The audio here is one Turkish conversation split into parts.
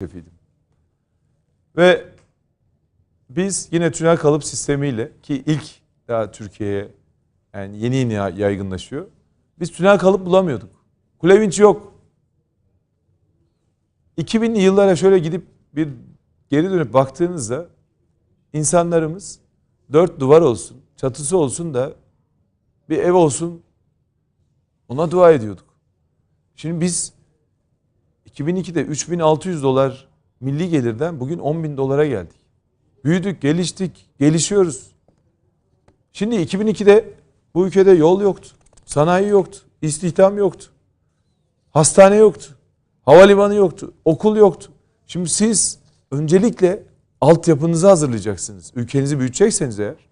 şefiydim. Ve biz yine tünel kalıp sistemiyle ki ilk daha Türkiye'ye yani yeni yeni yaygınlaşıyor. Biz tünel kalıp bulamıyorduk. Kulevinç yok. 2000'li yıllara şöyle gidip bir geri dönüp baktığınızda insanlarımız dört duvar olsun, çatısı olsun da bir ev olsun ona dua ediyorduk. Şimdi biz 2002'de 3600 dolar milli gelirden bugün 10 bin dolara geldik. Büyüdük, geliştik, gelişiyoruz. Şimdi 2002'de bu ülkede yol yoktu, sanayi yoktu, istihdam yoktu, hastane yoktu, havalimanı yoktu, okul yoktu. Şimdi siz öncelikle altyapınızı hazırlayacaksınız. Ülkenizi büyütecekseniz eğer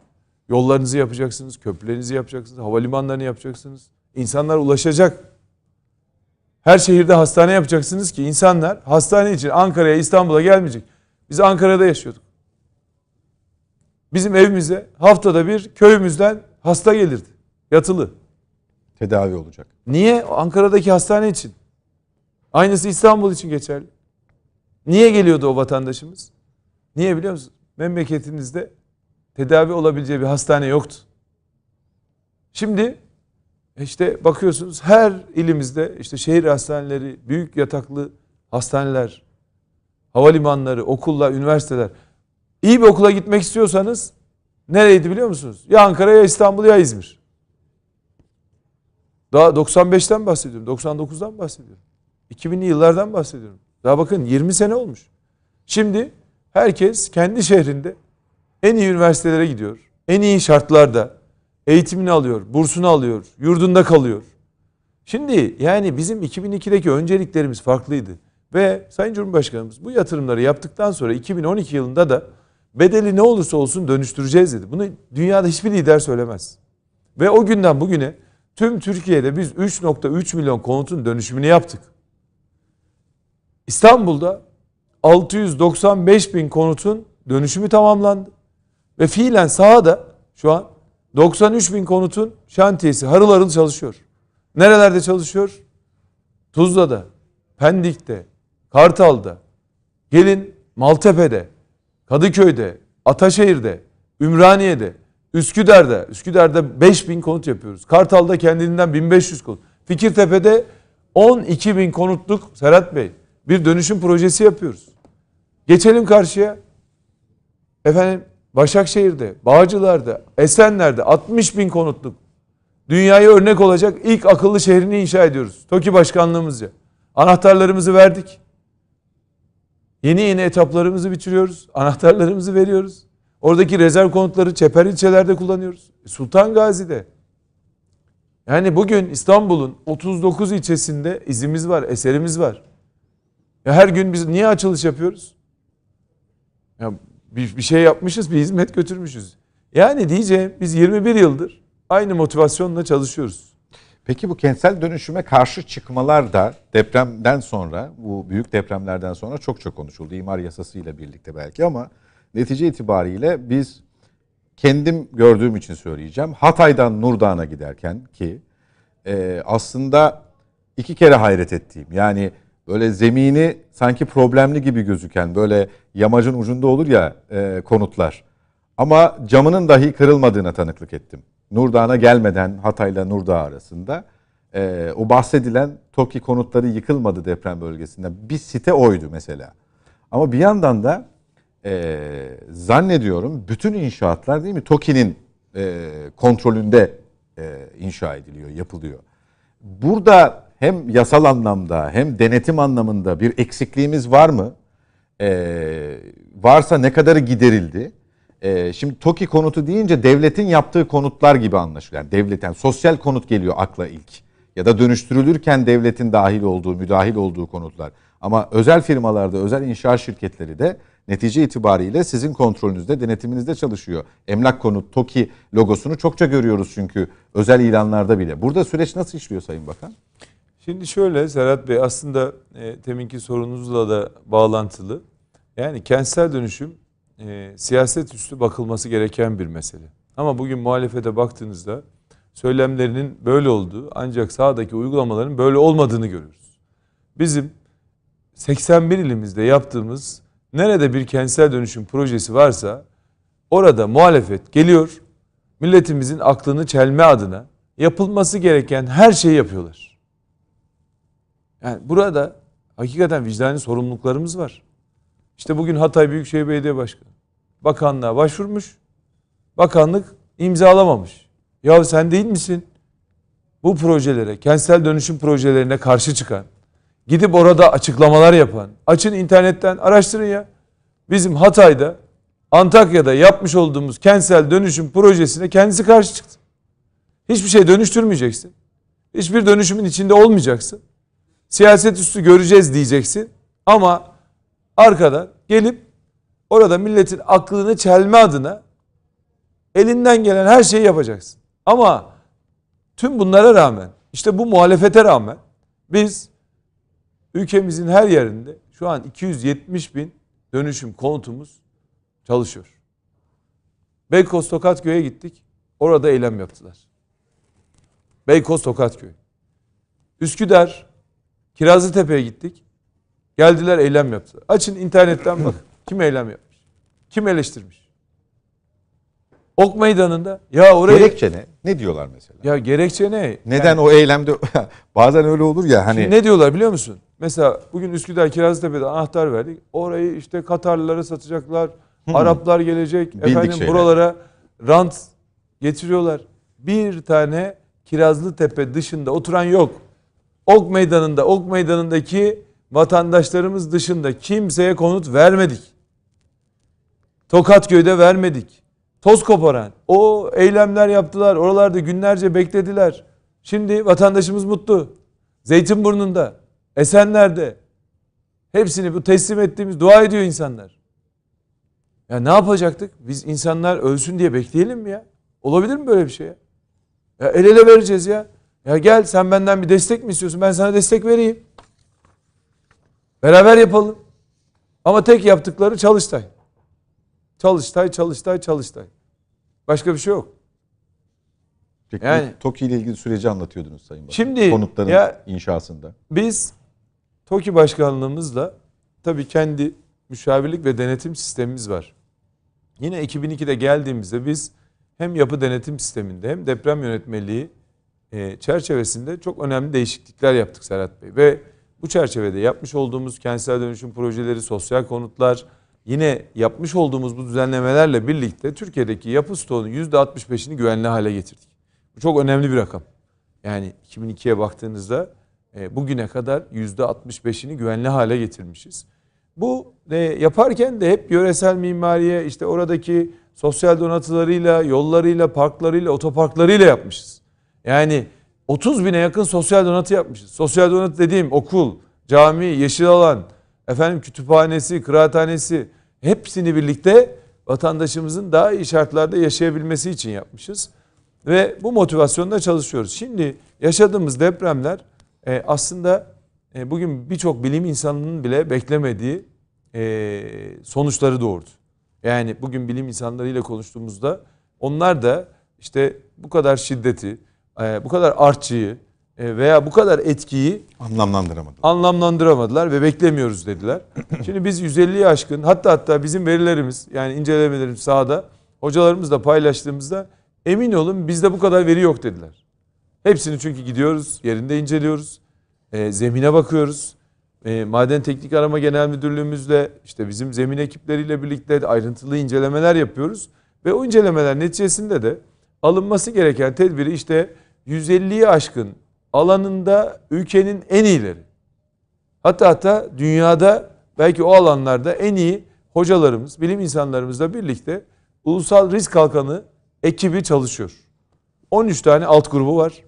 yollarınızı yapacaksınız, köprülerinizi yapacaksınız, havalimanlarını yapacaksınız. İnsanlar ulaşacak. Her şehirde hastane yapacaksınız ki insanlar hastane için Ankara'ya, İstanbul'a gelmeyecek. Biz Ankara'da yaşıyorduk. Bizim evimize haftada bir köyümüzden hasta gelirdi. Yatılı. Tedavi olacak. Niye? Ankara'daki hastane için. Aynısı İstanbul için geçerli. Niye geliyordu o vatandaşımız? Niye biliyor musunuz? Memleketinizde tedavi olabileceği bir hastane yoktu. Şimdi işte bakıyorsunuz her ilimizde işte şehir hastaneleri, büyük yataklı hastaneler, havalimanları, okullar, üniversiteler. İyi bir okula gitmek istiyorsanız nereydi biliyor musunuz? Ya Ankara ya İstanbul ya İzmir. Daha 95'ten bahsediyorum, 99'dan bahsediyorum. 2000'li yıllardan bahsediyorum. Daha bakın 20 sene olmuş. Şimdi herkes kendi şehrinde en iyi üniversitelere gidiyor. En iyi şartlarda eğitimini alıyor, bursunu alıyor, yurdunda kalıyor. Şimdi yani bizim 2002'deki önceliklerimiz farklıydı. Ve Sayın Cumhurbaşkanımız bu yatırımları yaptıktan sonra 2012 yılında da bedeli ne olursa olsun dönüştüreceğiz dedi. Bunu dünyada hiçbir lider söylemez. Ve o günden bugüne tüm Türkiye'de biz 3.3 milyon konutun dönüşümünü yaptık. İstanbul'da 695 bin konutun dönüşümü tamamlandı. Ve fiilen sahada şu an 93 bin konutun şantiyesi harıl harıl çalışıyor. Nerelerde çalışıyor? Tuzla'da, Pendik'te, Kartal'da, gelin Maltepe'de, Kadıköy'de, Ataşehir'de, Ümraniye'de, Üsküdar'da, Üsküdar'da 5 bin konut yapıyoruz. Kartal'da kendinden 1500 konut. Fikirtepe'de 12 bin konutluk Serhat Bey bir dönüşüm projesi yapıyoruz. Geçelim karşıya. Efendim Başakşehir'de, Bağcılar'da, Esenler'de 60 bin konutluk dünyaya örnek olacak ilk akıllı şehrini inşa ediyoruz. TOKİ başkanlığımızca. Anahtarlarımızı verdik. Yeni yeni etaplarımızı bitiriyoruz. Anahtarlarımızı veriyoruz. Oradaki rezerv konutları çeper ilçelerde kullanıyoruz. Sultan Gazi'de. Yani bugün İstanbul'un 39 ilçesinde izimiz var, eserimiz var. Ya her gün biz niye açılış yapıyoruz? Ya bir, bir şey yapmışız, bir hizmet götürmüşüz. Yani diyeceğim biz 21 yıldır aynı motivasyonla çalışıyoruz. Peki bu kentsel dönüşüme karşı çıkmalar da depremden sonra, bu büyük depremlerden sonra çok çok konuşuldu. İmar yasasıyla birlikte belki ama netice itibariyle biz kendim gördüğüm için söyleyeceğim. Hatay'dan Nurdağ'a giderken ki e, aslında iki kere hayret ettiğim yani böyle zemini sanki problemli gibi gözüken böyle yamacın ucunda olur ya e, konutlar. Ama camının dahi kırılmadığına tanıklık ettim. Nurdağ'a gelmeden Hatay'la Nurdağ arasında e, o bahsedilen TOKİ konutları yıkılmadı deprem bölgesinde. Bir site oydu mesela. Ama bir yandan da e, zannediyorum bütün inşaatlar değil mi TOKİ'nin e, kontrolünde e, inşa ediliyor, yapılıyor. Burada hem yasal anlamda hem denetim anlamında bir eksikliğimiz var mı? Ee, varsa ne kadarı giderildi? Ee, şimdi TOKİ konutu deyince devletin yaptığı konutlar gibi anlaşılıyor. Yani devletten yani sosyal konut geliyor akla ilk. Ya da dönüştürülürken devletin dahil olduğu, müdahil olduğu konutlar. Ama özel firmalarda, özel inşaat şirketleri de netice itibariyle sizin kontrolünüzde, denetiminizde çalışıyor. Emlak konut, TOKİ logosunu çokça görüyoruz çünkü özel ilanlarda bile. Burada süreç nasıl işliyor Sayın Bakan? Şimdi şöyle Serhat Bey aslında e, teminki sorunuzla da bağlantılı. Yani kentsel dönüşüm e, siyaset üstü bakılması gereken bir mesele. Ama bugün muhalefete baktığınızda söylemlerinin böyle olduğu ancak sahadaki uygulamaların böyle olmadığını görüyoruz. Bizim 81 ilimizde yaptığımız nerede bir kentsel dönüşüm projesi varsa orada muhalefet geliyor. Milletimizin aklını çelme adına yapılması gereken her şeyi yapıyorlar. Yani burada hakikaten vicdani sorumluluklarımız var. İşte bugün Hatay Büyükşehir Belediye Başkanı bakanlığa başvurmuş. Bakanlık imzalamamış. Ya sen değil misin? Bu projelere, kentsel dönüşüm projelerine karşı çıkan, gidip orada açıklamalar yapan, açın internetten araştırın ya. Bizim Hatay'da, Antakya'da yapmış olduğumuz kentsel dönüşüm projesine kendisi karşı çıktı. Hiçbir şey dönüştürmeyeceksin. Hiçbir dönüşümün içinde olmayacaksın. Siyaset üstü göreceğiz diyeceksin. Ama arkadan gelip orada milletin aklını çelme adına elinden gelen her şeyi yapacaksın. Ama tüm bunlara rağmen işte bu muhalefete rağmen biz ülkemizin her yerinde şu an 270 bin dönüşüm konutumuz çalışıyor. Beykoz Tokatköy'e gittik. Orada eylem yaptılar. Beykoz Tokatköy. Üsküdar Kirazlıtepe'ye gittik. Geldiler eylem yaptılar. Açın internetten bakın. Kim eylem yapmış? Kim eleştirmiş? Ok meydanında ya oraya Gerekçe ne? Ne diyorlar mesela? ya gerekçe ne? Neden o eylemde bazen öyle olur ya hani Şimdi ne diyorlar biliyor musun? Mesela bugün Üsküdar Kirazlıtepe'de anahtar verdik. Orayı işte Katarlılara satacaklar. Araplar gelecek. Efendim şeyler. buralara rant getiriyorlar. Bir tane Kirazlıtepe dışında oturan yok. Ok meydanında, ok meydanındaki vatandaşlarımız dışında kimseye konut vermedik. Tokatköy'de vermedik. Toz koparan. O eylemler yaptılar. Oralarda günlerce beklediler. Şimdi vatandaşımız mutlu. Zeytinburnu'nda, Esenler'de hepsini bu teslim ettiğimiz dua ediyor insanlar. Ya ne yapacaktık? Biz insanlar ölsün diye bekleyelim mi ya? Olabilir mi böyle bir şey ya? Ya el ele vereceğiz ya. Ya gel sen benden bir destek mi istiyorsun? Ben sana destek vereyim. Beraber yapalım. Ama tek yaptıkları Çalıştay. Çalıştay, Çalıştay, Çalıştay. Başka bir şey yok. Peki, Yani- TOKİ ile ilgili süreci anlatıyordunuz Sayın Bakan. Şimdi konutların ya- inşasında. Biz TOKİ başkanlığımızla tabii kendi müşavirlik ve denetim sistemimiz var. Yine 2002'de geldiğimizde biz hem yapı denetim sisteminde hem deprem yönetmeliği e, çerçevesinde çok önemli değişiklikler yaptık Serhat Bey. Ve bu çerçevede yapmış olduğumuz kentsel dönüşüm projeleri, sosyal konutlar, yine yapmış olduğumuz bu düzenlemelerle birlikte Türkiye'deki yapı stoğunun %65'ini güvenli hale getirdik. Bu çok önemli bir rakam. Yani 2002'ye baktığınızda e, bugüne kadar %65'ini güvenli hale getirmişiz. Bu e, yaparken de hep yöresel mimariye işte oradaki sosyal donatılarıyla, yollarıyla, parklarıyla, otoparklarıyla yapmışız. Yani 30 bine yakın sosyal donatı yapmışız. Sosyal donatı dediğim okul, cami, yeşil alan, efendim kütüphanesi, kıraathanesi hepsini birlikte vatandaşımızın daha iyi şartlarda yaşayabilmesi için yapmışız. Ve bu motivasyonda çalışıyoruz. Şimdi yaşadığımız depremler e, aslında e, bugün birçok bilim insanının bile beklemediği e, sonuçları doğurdu. Yani bugün bilim insanlarıyla konuştuğumuzda onlar da işte bu kadar şiddeti, e, bu kadar artçıyı e, veya bu kadar etkiyi Anlamlandıramadım. anlamlandıramadılar ve beklemiyoruz dediler. Şimdi biz 150'yi aşkın hatta hatta bizim verilerimiz yani incelemelerimiz sahada hocalarımızla paylaştığımızda emin olun bizde bu kadar veri yok dediler. Hepsini çünkü gidiyoruz yerinde inceliyoruz. E, zemine bakıyoruz. E, Maden Teknik Arama Genel Müdürlüğümüzle işte bizim zemin ekipleriyle birlikte ayrıntılı incelemeler yapıyoruz. Ve o incelemeler neticesinde de alınması gereken tedbiri işte 150'yi aşkın alanında ülkenin en iyileri. Hatta hatta dünyada belki o alanlarda en iyi hocalarımız, bilim insanlarımızla birlikte Ulusal Risk Kalkanı ekibi çalışıyor. 13 tane alt grubu var.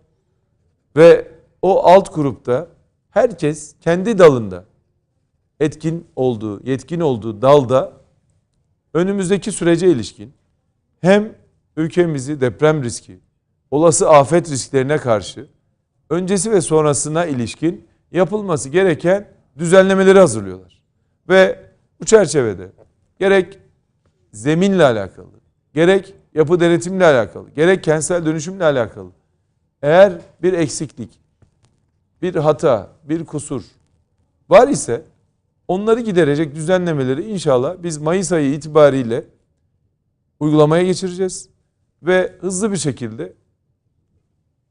Ve o alt grupta herkes kendi dalında etkin olduğu, yetkin olduğu dalda önümüzdeki sürece ilişkin hem ülkemizi deprem riski, olası afet risklerine karşı öncesi ve sonrasına ilişkin yapılması gereken düzenlemeleri hazırlıyorlar. Ve bu çerçevede gerek zeminle alakalı, gerek yapı denetimle alakalı, gerek kentsel dönüşümle alakalı eğer bir eksiklik, bir hata, bir kusur var ise onları giderecek düzenlemeleri inşallah biz Mayıs ayı itibariyle uygulamaya geçireceğiz. Ve hızlı bir şekilde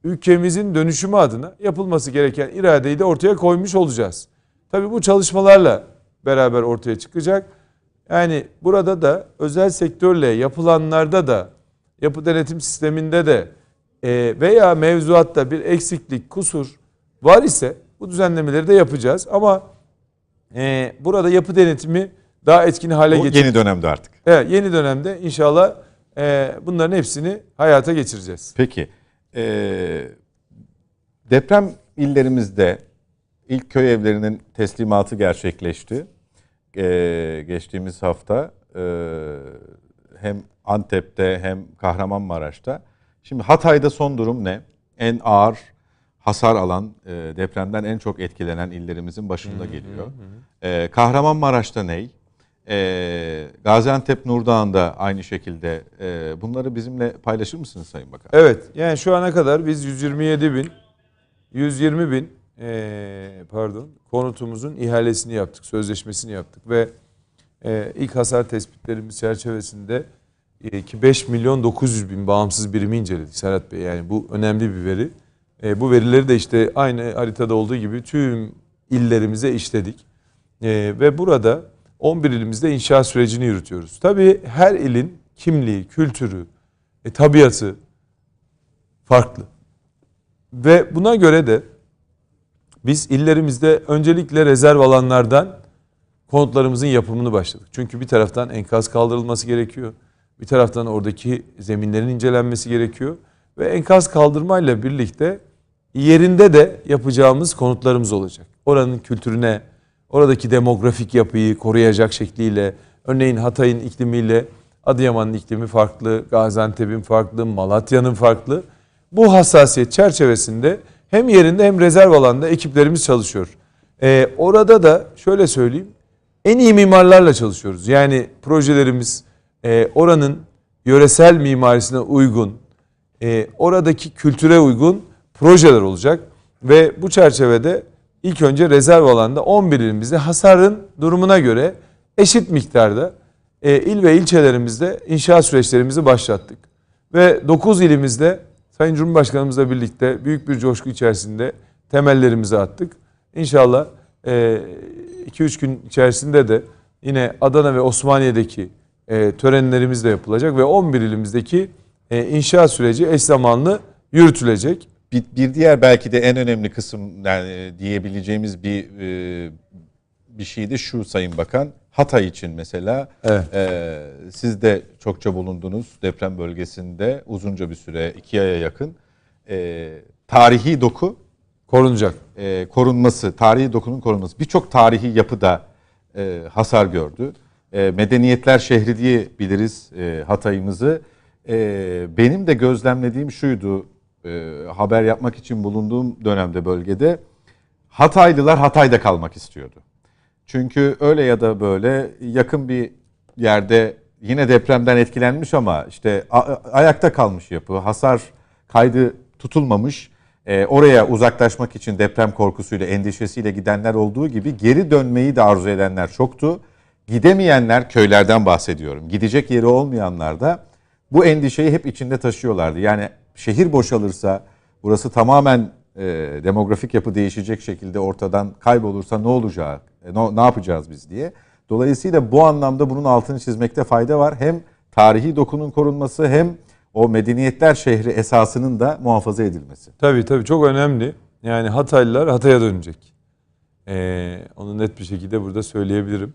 ülkemizin dönüşümü adına yapılması gereken iradeyi de ortaya koymuş olacağız. Tabii bu çalışmalarla beraber ortaya çıkacak. Yani burada da özel sektörle yapılanlarda da yapı denetim sisteminde de e, veya mevzuatta bir eksiklik, kusur var ise bu düzenlemeleri de yapacağız. Ama e, burada yapı denetimi daha etkin hale Bu getireceğiz. yeni dönemde artık. Evet, yeni dönemde inşallah e, bunların hepsini hayata geçireceğiz. Peki. Eee, deprem illerimizde ilk köy evlerinin teslimatı gerçekleşti. Eee, geçtiğimiz hafta eee, hem Antep'te hem Kahramanmaraş'ta. Şimdi Hatay'da son durum ne? En ağır hasar alan, eee, depremden en çok etkilenen illerimizin başında geliyor. Eee, Kahramanmaraş'ta ney? Eee, Gaziantep Nurdağ'ında aynı şekilde. Eee, bunları bizimle paylaşır mısınız Sayın Bakan? Evet, yani şu ana kadar biz 127 bin, 120 bin e, pardon konutumuzun ihalesini yaptık, sözleşmesini yaptık ve e, ilk hasar tespitlerimiz çerçevesinde e, ki 5 milyon 900 bin bağımsız birimi inceledik Serhat Bey. Yani bu önemli bir veri. E, bu verileri de işte aynı haritada olduğu gibi tüm illerimize işledik. E, ve burada 11 ilimizde inşaat sürecini yürütüyoruz. Tabii her ilin kimliği, kültürü, e, tabiatı farklı. Ve buna göre de biz illerimizde öncelikle rezerv alanlardan konutlarımızın yapımını başladık. Çünkü bir taraftan enkaz kaldırılması gerekiyor. Bir taraftan oradaki zeminlerin incelenmesi gerekiyor. Ve enkaz kaldırmayla birlikte yerinde de yapacağımız konutlarımız olacak. Oranın kültürüne, oradaki demografik yapıyı koruyacak şekliyle, örneğin Hatay'ın iklimiyle Adıyaman'ın iklimi farklı, Gaziantep'in farklı, Malatya'nın farklı. Bu hassasiyet çerçevesinde hem yerinde hem rezerv alanda ekiplerimiz çalışıyor. Ee, orada da şöyle söyleyeyim, en iyi mimarlarla çalışıyoruz. Yani projelerimiz e, oranın yöresel mimarisine uygun, e, oradaki kültüre uygun projeler olacak. Ve bu çerçevede ilk önce rezerv alanda 11 ilimizde hasarın durumuna göre eşit miktarda e, il ve ilçelerimizde inşaat süreçlerimizi başlattık. Ve 9 ilimizde Sayın Cumhurbaşkanımızla birlikte büyük bir coşku içerisinde temellerimizi attık. İnşallah 2-3 gün içerisinde de yine Adana ve Osmaniye'deki e, törenlerimiz de yapılacak ve 11 ilimizdeki e, inşaat süreci eş zamanlı yürütülecek. Bir, bir diğer belki de en önemli kısım yani diyebileceğimiz bir e, bir şey de şu Sayın Bakan. Hatay için mesela Evet. e, siz de çokça bulundunuz deprem bölgesinde uzunca bir süre iki aya yakın. E, tarihi doku Korunacak. e, korunması, tarihi dokunun korunması. Birçok tarihi yapıda e, hasar gördü. E, medeniyetler şehri diye biliriz e, Hatay'ımızı. E, benim de gözlemlediğim şuydu, e, haber yapmak için bulunduğum dönemde bölgede Hataylılar Hatay'da kalmak istiyordu. Çünkü öyle ya da böyle yakın bir yerde yine depremden etkilenmiş ama işte ayakta kalmış yapı, hasar kaydı tutulmamış. Ee, oraya uzaklaşmak için deprem korkusuyla, endişesiyle gidenler olduğu gibi geri dönmeyi de arzu edenler çoktu. Gidemeyenler köylerden bahsediyorum. Gidecek yeri olmayanlar da bu endişeyi hep içinde taşıyorlardı. Yani şehir boşalırsa, burası tamamen e, demografik yapı değişecek şekilde ortadan kaybolursa ne olacak, e, ne, ne yapacağız biz diye. Dolayısıyla bu anlamda bunun altını çizmekte fayda var. Hem tarihi dokunun korunması hem o medeniyetler şehri esasının da muhafaza edilmesi. Tabii tabii çok önemli. Yani Hataylılar Hatay'a dönecek. Ee, onu net bir şekilde burada söyleyebilirim.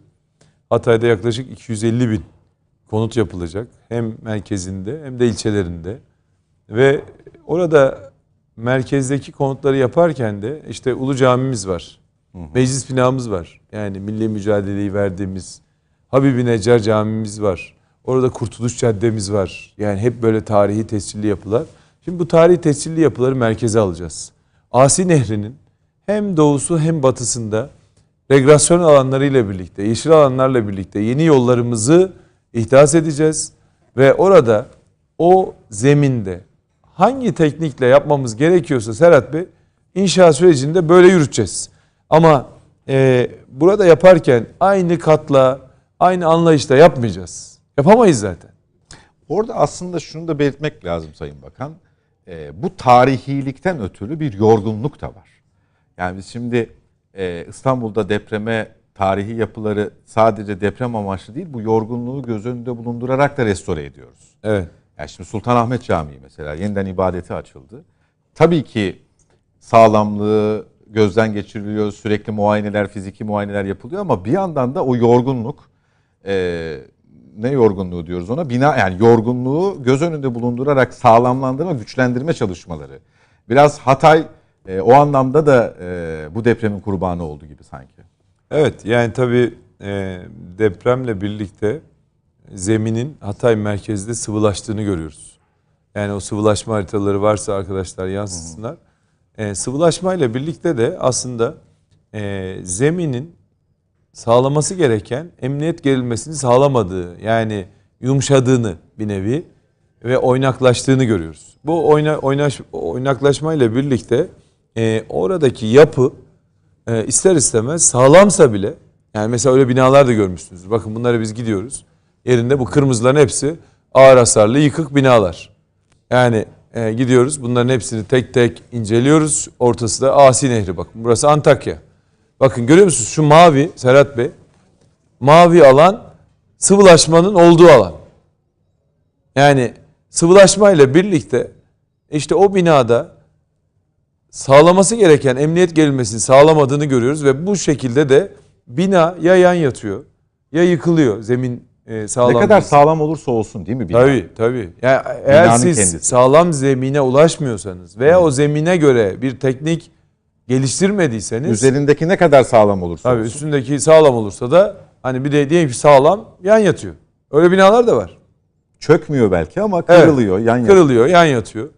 Hatay'da yaklaşık 250 bin konut yapılacak. Hem merkezinde hem de ilçelerinde. Ve orada merkezdeki konutları yaparken de işte Ulu Camimiz var. Meclis binamız var. Yani milli mücadeleyi verdiğimiz Habibi Necar Camimiz var. Orada Kurtuluş Caddemiz var. Yani hep böyle tarihi tescilli yapılar. Şimdi bu tarihi tescilli yapıları merkeze alacağız. Asi Nehri'nin hem doğusu hem batısında regresyon alanlarıyla birlikte, yeşil alanlarla birlikte yeni yollarımızı ihdas edeceğiz. Ve orada o zeminde hangi teknikle yapmamız gerekiyorsa Serhat Bey inşaat sürecinde böyle yürüteceğiz. Ama e, burada yaparken aynı katla, aynı anlayışla yapmayacağız. Yapamayız zaten. Orada aslında şunu da belirtmek lazım Sayın Bakan. Ee, bu tarihilikten ötürü bir yorgunluk da var. Yani biz şimdi e, İstanbul'da depreme tarihi yapıları sadece deprem amaçlı değil bu yorgunluğu göz önünde bulundurarak da restore ediyoruz. Evet. Yani şimdi Sultanahmet Camii mesela yeniden ibadeti açıldı. Tabii ki sağlamlığı gözden geçiriliyor, sürekli muayeneler, fiziki muayeneler yapılıyor ama bir yandan da o yorgunluk, e, ne yorgunluğu diyoruz ona? Bina yani yorgunluğu göz önünde bulundurarak sağlamlandırma, güçlendirme çalışmaları. Biraz Hatay e, o anlamda da e, bu depremin kurbanı oldu gibi sanki. Evet yani tabii e, depremle birlikte zeminin Hatay merkezde sıvılaştığını görüyoruz. Yani o sıvılaşma haritaları varsa arkadaşlar yansıtsınlar. E, sıvılaşmayla birlikte de aslında e, zeminin sağlaması gereken emniyet gerilmesini sağlamadığı yani yumuşadığını bir nevi ve oynaklaştığını görüyoruz. Bu oyna, oynaş, oynaklaşmayla birlikte e, oradaki yapı e, ister istemez sağlamsa bile yani mesela öyle binalar da görmüşsünüz. Bakın bunlara biz gidiyoruz. Yerinde bu kırmızıların hepsi ağır hasarlı yıkık binalar. Yani e, gidiyoruz bunların hepsini tek tek inceliyoruz. Ortası da Asi Nehri bakın. Burası Antakya. Bakın görüyor musunuz şu mavi Serhat Bey. Mavi alan sıvılaşmanın olduğu alan. Yani sıvılaşmayla birlikte işte o binada sağlaması gereken emniyet gerilmesini sağlamadığını görüyoruz ve bu şekilde de bina ya yan yatıyor ya yıkılıyor zemin e, sağlam. ne kadar sağlam olursa olsun değil mi bina? Tabii tabii. Yani eğer Binanın siz kendisi. sağlam zemine ulaşmıyorsanız veya o zemine göre bir teknik geliştirmediyseniz Üzerindeki ne kadar sağlam olursa tabii olsun. üstündeki sağlam olursa da hani bir de diyelim ki sağlam yan yatıyor. Öyle binalar da var. Çökmüyor belki ama Evet. kırılıyor, yan yana. Kırılıyor, yan yatıyor.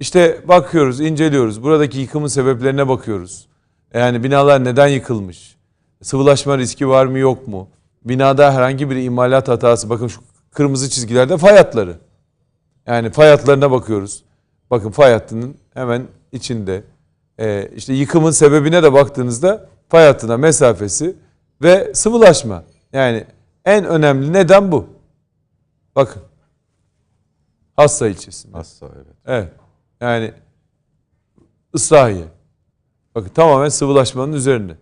İşte bakıyoruz, inceliyoruz. Buradaki yıkımın sebeplerine bakıyoruz. Yani binalar neden yıkılmış? Sıvılaşma riski var mı yok mu? Binada herhangi bir imalat hatası. Bakın şu kırmızı çizgilerde fay hatları. Yani fay hatlarına bakıyoruz. Bakın fay hattının hemen içinde. Ee, işte yıkımın sebebine de baktığınızda fay hattına mesafesi ve sıvılaşma. Yani en önemli neden bu. Bakın. Hassa ilçesinde. Hassa evet. Evet. Yani ıslahiye. Bakın tamamen sıvılaşmanın üzerinde.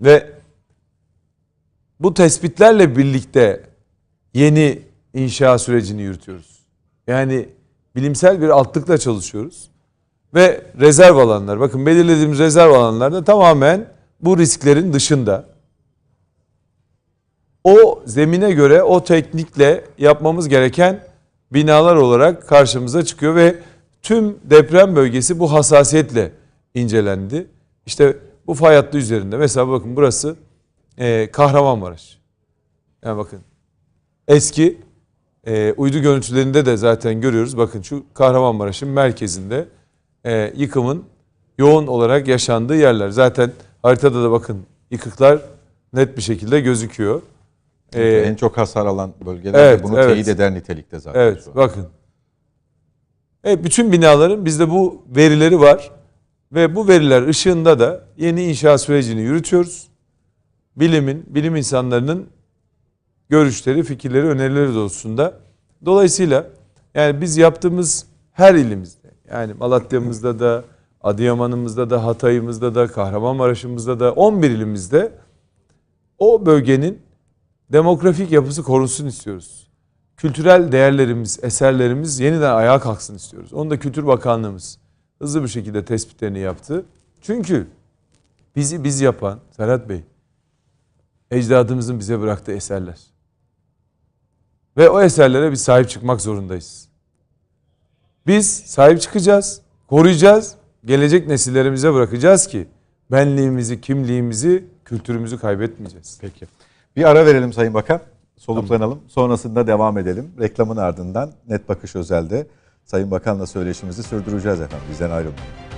Ve bu tespitlerle birlikte yeni inşa sürecini yürütüyoruz. Yani bilimsel bir altlıkla çalışıyoruz. Ve rezerv alanlar, bakın belirlediğimiz rezerv alanlarda tamamen bu risklerin dışında. O zemine göre o teknikle yapmamız gereken binalar olarak karşımıza çıkıyor ve tüm deprem bölgesi bu hassasiyetle incelendi. İşte bu fay hattı üzerinde mesela bakın burası e, Kahramanmaraş. Yani bakın eski e, uydu görüntülerinde de zaten görüyoruz. Bakın şu Kahramanmaraş'ın merkezinde e, yıkımın yoğun olarak yaşandığı yerler. Zaten haritada da bakın yıkıklar net bir şekilde gözüküyor. E, en çok hasar alan bölgeler evet, bunu evet. teyit eder nitelikte zaten. Evet bakın. Evet, bütün binaların bizde bu verileri var. Ve bu veriler ışığında da yeni inşa sürecini yürütüyoruz. Bilimin, bilim insanlarının görüşleri, fikirleri, önerileri doğrultusunda. Dolayısıyla yani biz yaptığımız her ilimizde yani Malatya'mızda da, Adıyaman'ımızda da, Hatay'ımızda da, Kahramanmaraş'ımızda da 11 ilimizde o bölgenin demografik yapısı korunsun istiyoruz. Kültürel değerlerimiz, eserlerimiz yeniden ayağa kalksın istiyoruz. Onu da Kültür Bakanlığımız hızlı bir şekilde tespitlerini yaptı. Çünkü bizi biz yapan Serhat Bey, ecdadımızın bize bıraktığı eserler. Ve o eserlere biz sahip çıkmak zorundayız. Biz sahip çıkacağız, koruyacağız, gelecek nesillerimize bırakacağız ki benliğimizi, kimliğimizi, kültürümüzü kaybetmeyeceğiz. Peki. Bir ara verelim Sayın Bakan. Soluklanalım. Sonrasında devam edelim. Reklamın ardından Net Bakış Özel'de Sayın Bakan'la söyleşimizi sürdüreceğiz efendim. Bizden ayrılmayın.